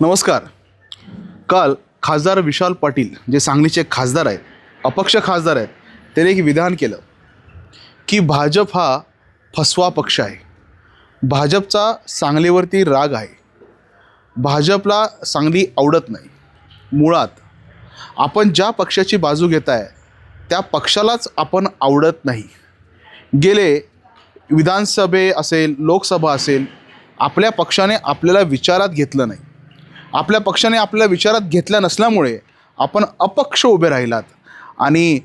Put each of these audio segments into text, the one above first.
नमस्कार. काल खासदार विशाल पाटील जे सांगलीचे खासदार आहेत अपक्ष खासदार आहेत त्याने एक विधान केलं की भाजप हा फसवा पक्ष आहे. भाजपचा सांगलीवरती राग आहे. भाजपला सांगली आवडत नाही. मुळात आपण ज्या पक्षाची बाजू घेत आहे त्या पक्षालाच आपण आवडत नाही. गेले विधानसभे असेल लोकसभा असेल आपल्या पक्षाने आपल्याला विचारात घेतलं नाही. आपल्या पक्षाने आपल्या विचारात घेतल्या नसल्यामुळे आपण अपक्ष उभे राहिलात. आणि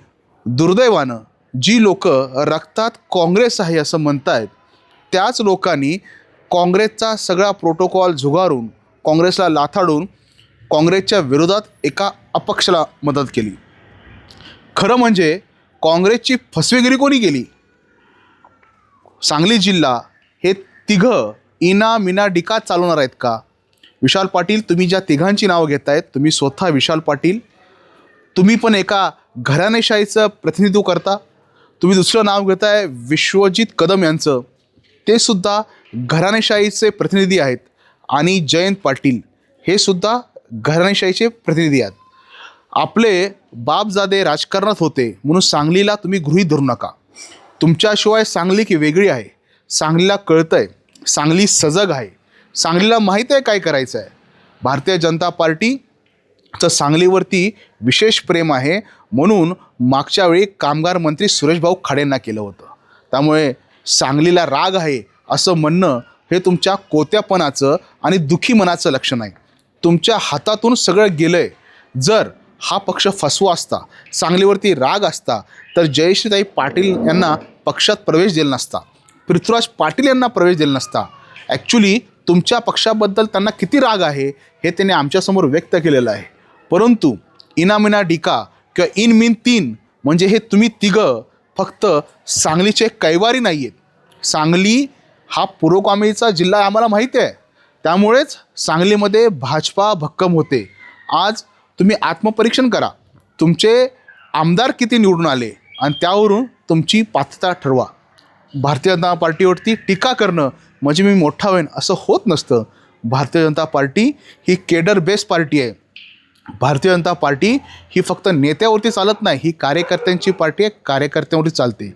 दुर्दैवानं जी लोक रक्तात काँग्रेस आहे असं म्हणतायत त्याच लोकांनी काँग्रेसचा सगळा प्रोटोकॉल झुगारून काँग्रेसला लाथाडून काँग्रेसच्या विरोधात एका अपक्षाला मदत केली. खरं म्हणजे काँग्रेसची फसवेगिरी कोणी केली? सांगली जिल्हा हे तिघं इना मिना डिका चालवणार आहेत का? विशाल पाटील तुम्ही ज्या तिघांची नावं घेत आहेत तुम्ही स्वतः विशाल पाटील. तुम्ही पण एका घराणेशाहीचं प्रतिनिधित्व करता. तुम्ही दुसरं नाव घेताय विश्वजित कदम यांचं. ते सुद्धा घराणेशाहीचे प्रतिनिधी आहेत आणि जयंत पाटील. हे सुद्धा घराणेशाहीचे प्रतिनिधी आहेत. आपले बापजादे राजकारणात होते म्हणून सांगलीला तुम्ही गृहीत धरू नका. तुमच्याशिवाय सांगली की वेगळी आहे. सांगलीला कळतं आहे सांगली सजग आहे. सांगलीला माहीत आहे काय करायचं आहे? भारतीय जनता पार्टीचं सांगलीवरती विशेष प्रेम आहे म्हणून मागच्या वेळी कामगार मंत्री सुरेशभाऊ खाडेंना केलं होतं. त्यामुळे सांगलीला राग आहे असं म्हणणं हे तुमच्या कोत्यापणाचं आणि दुखी मनाचं लक्षण आहे. तुमच्या हातातून सगळं गेलं आहे जर हा पक्ष फसवा असता सांगलीवरती राग असता तर जयश्रीताई पाटील यांना पक्षात प्रवेश दिला नसता पृथ्वीराज पाटील यांना प्रवेश दिला नसता. ॲक्च्युली तुमच्या पक्षाबद्दल त्यांना किती राग आहे हे त्यांनी आमच्यासमोर व्यक्त केलेलं आहे. परंतु इनामिना डिका किंवा इन मिन तीन म्हणजे हे तुम्ही तिघं फक्त सांगलीचे कैवारी नाही आहेत सांगली हा पुरोगामीचा जिल्हा आम्हाला माहिती आहे. त्यामुळेच सांगलीमध्ये भाजपा भक्कम होते. आज तुम्ही आत्मपरीक्षण करा. तुमचे आमदार किती निवडून आले आणि त्यावरून तुमची पात्रता ठरवा. भारतीय जनता पार्टीवरती टीका करणं म्हणजे मी मोठा होईन असं होत नसतं. भारतीय जनता पार्टी ही केडर बेस पार्टी आहे. भारतीय जनता पार्टी ही फक्त नेत्यावरती चालत नाही ही कार्यकर्त्यांची पार्टी आहे कार्यकर्त्यांवरती चालते.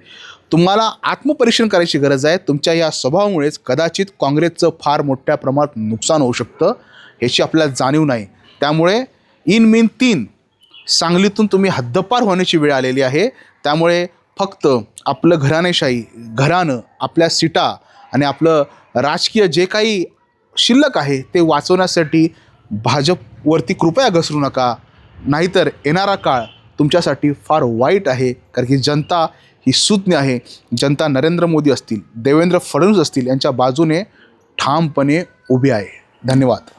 तुम्हाला आत्मपरीक्षण करायची गरज आहे तुमच्या या स्वभावामुळेच कदाचित काँग्रेसचं फार मोठ्या प्रमाणात नुकसान होऊ शकतं याची आपल्याला जाणीव नाही. त्यामुळे इन मिन तीन सांगलीतून तुम्ही हद्दपार होण्याची वेळ आलेली आहे. त्यामुळे फक्त आपलं घराणेशाही घराणं आपल्या सीटा आणि आपलं राजकीय जे काही शिल्लक आहे ते वाचवण्यासाठी भाजपवरती कृपया घसरू नका. नाहीतर येणारा काळ तुमच्यासाठी फार वाईट आहे कारण की जनता ही सुज्ञ आहे. जनता नरेंद्र मोदी असतील देवेंद्र फडणवीस असतील यांच्या बाजूने ठामपणे उभी आहे. धन्यवाद.